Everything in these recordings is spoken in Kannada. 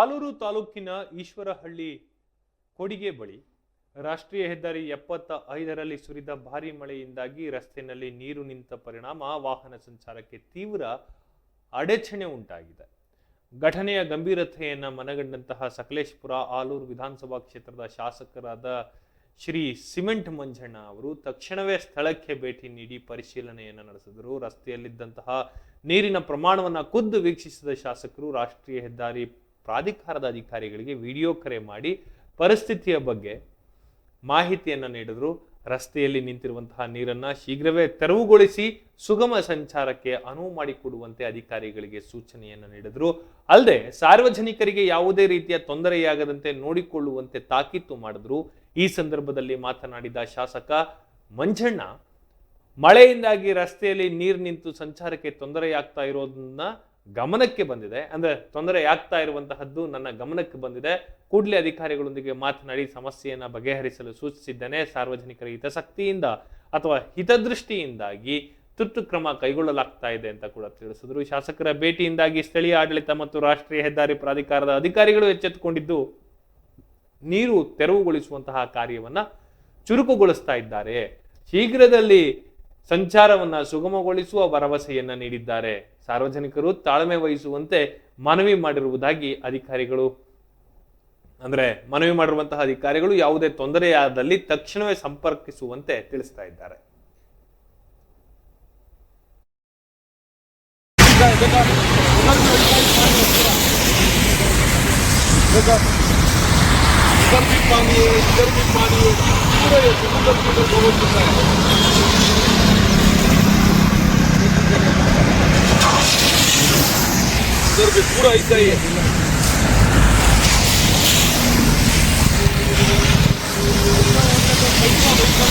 ಆಲೂರು ತಾಲೂಕಿನ ಈಶ್ವರಹಳ್ಳಿ ಕೊಡಿಗೆ ಬಳಿ ರಾಷ್ಟ್ರೀಯ ಹೆದ್ದಾರಿ ಎಪ್ಪತ್ತ ಐದರಲ್ಲಿ ಸುರಿದ ಭಾರಿ ಮಳೆಯಿಂದಾಗಿ ರಸ್ತೆಯಲ್ಲಿ ನೀರು ನಿಂತ ಪರಿಣಾಮ, ವಾಹನ ಸಂಚಾರಕ್ಕೆ ತೀವ್ರ ಅಡಚಣೆ ಉಂಟಾಗಿದೆ. ಘಟನೆಯ ಗಂಭೀರತೆಯನ್ನು ಮನಗಂಡಂತಹ ಸಕಲೇಶ್ಪುರ, ಆಲೂರು ವಿಧಾನಸಭಾ ಕ್ಷೇತ್ರದ ಶಾಸಕರಾದ ಶ್ರೀ ಸಿಮೆಂಟ್ ಮಂಜಣ್ಣ ಅವರು ತಕ್ಷಣವೇ ಸ್ಥಳಕ್ಕೆ ಭೇಟಿ ನೀಡಿ ಪರಿಶೀಲನೆಯನ್ನು ನಡೆಸಿದರು. ರಸ್ತೆಯಲ್ಲಿದ್ದಂತಹ ನೀರಿನ ಪ್ರಮಾಣವನ್ನು ಖುದ್ದು ವೀಕ್ಷಿಸಿದ ಶಾಸಕರು ರಾಷ್ಟ್ರೀಯ ಹೆದ್ದಾರಿ ಪ್ರಾಧಿಕಾರದ ಅಧಿಕಾರಿಗಳಿಗೆ ವಿಡಿಯೋ ಕರೆ ಮಾಡಿ ಪರಿಸ್ಥಿತಿಯ ಬಗ್ಗೆ ಮಾಹಿತಿಯನ್ನು ನೀಡಿದ್ರು. ರಸ್ತೆಯಲ್ಲಿ ನಿಂತಿರುವಂತಹ ನೀರನ್ನ ಶೀಘ್ರವೇ ತೆರವುಗೊಳಿಸಿ ಸುಗಮ ಸಂಚಾರಕ್ಕೆ ಅನುವು ಮಾಡಿಕೊಡುವಂತೆ ಅಧಿಕಾರಿಗಳಿಗೆ ಸೂಚನೆಯನ್ನು ನೀಡಿದ್ರು. ಅಲ್ಲದೆ ಸಾರ್ವಜನಿಕರಿಗೆ ಯಾವುದೇ ರೀತಿಯ ತೊಂದರೆಯಾಗದಂತೆ ನೋಡಿಕೊಳ್ಳುವಂತೆ ತಾಕೀತು ಮಾಡಿದ್ರು. ಈ ಸಂದರ್ಭದಲ್ಲಿ ಮಾತನಾಡಿದ ಶಾಸಕ ಮಂಜಣ್ಣ, ಮಳೆಯಿಂದಾಗಿ ರಸ್ತೆಯಲ್ಲಿ ನೀರು ನಿಂತು ಸಂಚಾರಕ್ಕೆ ತೊಂದರೆಯಾಗ್ತಾ ಇರೋದನ್ನ ಗಮನಕ್ಕೆ ಬಂದಿದೆ. ಅಂದ್ರೆ ತೊಂದರೆ ಆಗ್ತಾ ಇರುವಂತಹದ್ದು ನನ್ನ ಗಮನಕ್ಕೆ ಬಂದಿದೆ. ಕೂಡಲೇ ಅಧಿಕಾರಿಗಳೊಂದಿಗೆ ಮಾತನಾಡಿ ಸಮಸ್ಯೆಯನ್ನು ಬಗೆಹರಿಸಲು ಸೂಚಿಸಿದ್ದೇನೆ. ಸಾರ್ವಜನಿಕರ ಹಿತಾಸಕ್ತಿಯಿಂದ ಅಥವಾ ಹಿತದೃಷ್ಟಿಯಿಂದಾಗಿ ತುರ್ತು ಕ್ರಮ ಕೈಗೊಳ್ಳಲಾಗ್ತಾ ಇದೆ ಅಂತ ಕೂಡ ತಿಳಿಸಿದ್ರು. ಶಾಸಕರ ಭೇಟಿಯಿಂದಾಗಿ ಸ್ಥಳೀಯ ಆಡಳಿತ ಮತ್ತು ರಾಷ್ಟ್ರೀಯ ಹೆದ್ದಾರಿ ಪ್ರಾಧಿಕಾರದ ಅಧಿಕಾರಿಗಳು ಎಚ್ಚೆತ್ತುಕೊಂಡಿದ್ದು, ನೀರು ತೆರವುಗೊಳಿಸುವಂತಹ ಕಾರ್ಯವನ್ನ ಚುರುಕುಗೊಳಿಸ್ತಾ ಇದ್ದಾರೆ. ಶೀಘ್ರದಲ್ಲಿ ಸಂಚಾರವನ್ನ ಸುಗಮಗೊಳಿಸುವ ಭರವಸೆಯನ್ನ ನೀಡಿದ್ದಾರೆ ಸಾರ್ವಜನಿಕರು ತಾಳ್ಮೆ ವಹಿಸುವಂತೆ ಮನವಿ ಮಾಡಿರುವುದಾಗಿ ಅಧಿಕಾರಿಗಳು ಅಂದ್ರೆ ಮನವಿ ಮಾಡಿರುವಂತಹ ಅಧಿಕಾರಿಗಳು ಯಾವುದೇ ತೊಂದರೆಯಾದಲ್ಲಿ ತಕ್ಷಣವೇ ಸಂಪರ್ಕಿಸುವಂತೆ ತಿಳಿಸ್ತಾ ಇದ್ದಾರೆ इधर भी पानी है इधर भी पानी है पूरे समुद्र के उधर बहुत चुका है बुज़ुर्ग पूरा ऐसा ही है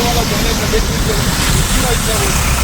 वाला पूरा ऐसा